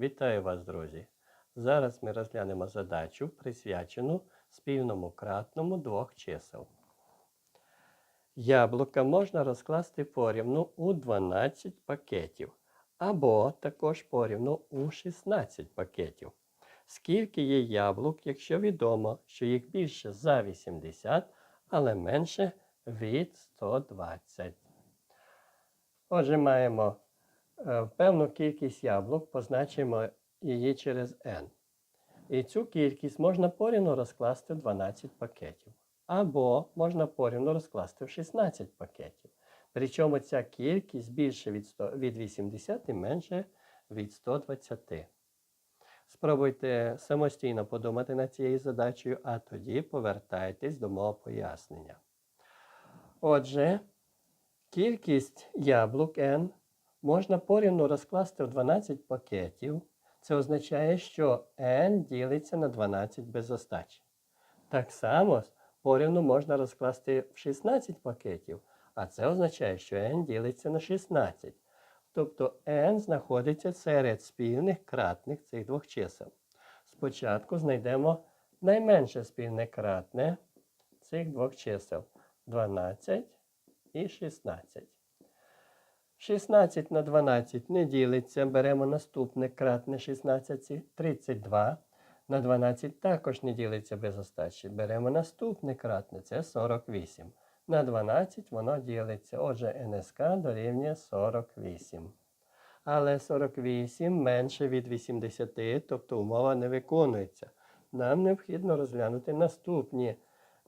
Вітаю вас, друзі! Зараз ми розглянемо задачу, присвячену спільному кратному двох чисел. Яблука можна розкласти порівну у 12 пакетів, або також порівну у 16 пакетів. Скільки є яблук, якщо відомо, що їх більше за 80, але менше від 120. Отже, маємо певну кількість яблук, позначимо її через n. І цю кількість можна порівну розкласти в 12 пакетів. Або можна порівну розкласти в 16 пакетів. Причому ця кількість більше від, 100, від 80 і менше від 120. Спробуйте самостійно подумати над цією задачею, а тоді повертайтесь до мого пояснення. Отже, кількість яблук n можна порівну розкласти в 12 пакетів. Це означає, що n ділиться на 12 без остачі. Так само порівну можна розкласти в 16 пакетів, а це означає, що n ділиться на 16. Тобто n знаходиться серед спільних кратних цих двох чисел. Спочатку знайдемо найменше спільне кратне цих двох чисел 12 і 16. 16 на 12 не ділиться. Беремо наступне кратне 16, 32. На 12 також не ділиться без остачі. Беремо наступне кратне, це 48. На 12 воно ділиться. Отже, НСК дорівнює 48. Але 48 менше від 80, тобто умова не виконується. Нам необхідно розглянути наступні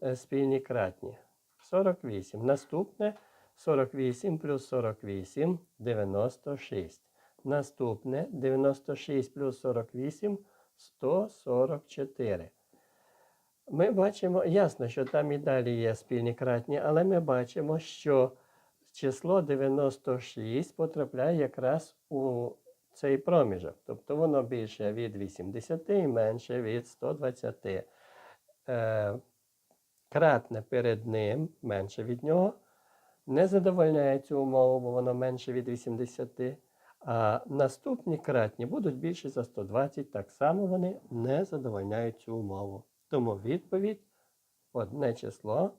е, спільні кратні. 48. Наступне 48 плюс 48 96. Наступне 96 плюс 48 144. Ми бачимо, ясно, що там і далі є спільні кратні, але ми бачимо, що число 96 потрапляє якраз у цей проміжок. Тобто воно більше від 80 і менше від 120. Е, Кратне перед ним менше від нього. Не задовольняє цю умову, бо воно менше від 80. А наступні кратні будуть більше за 120, так само вони не задовольняють цю умову. Тому відповідь одне число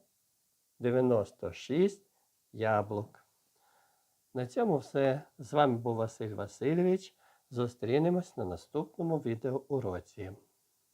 96 яблук. На цьому все. З вами був Василь Васильович. Зустрінемось на наступному відеоуроці.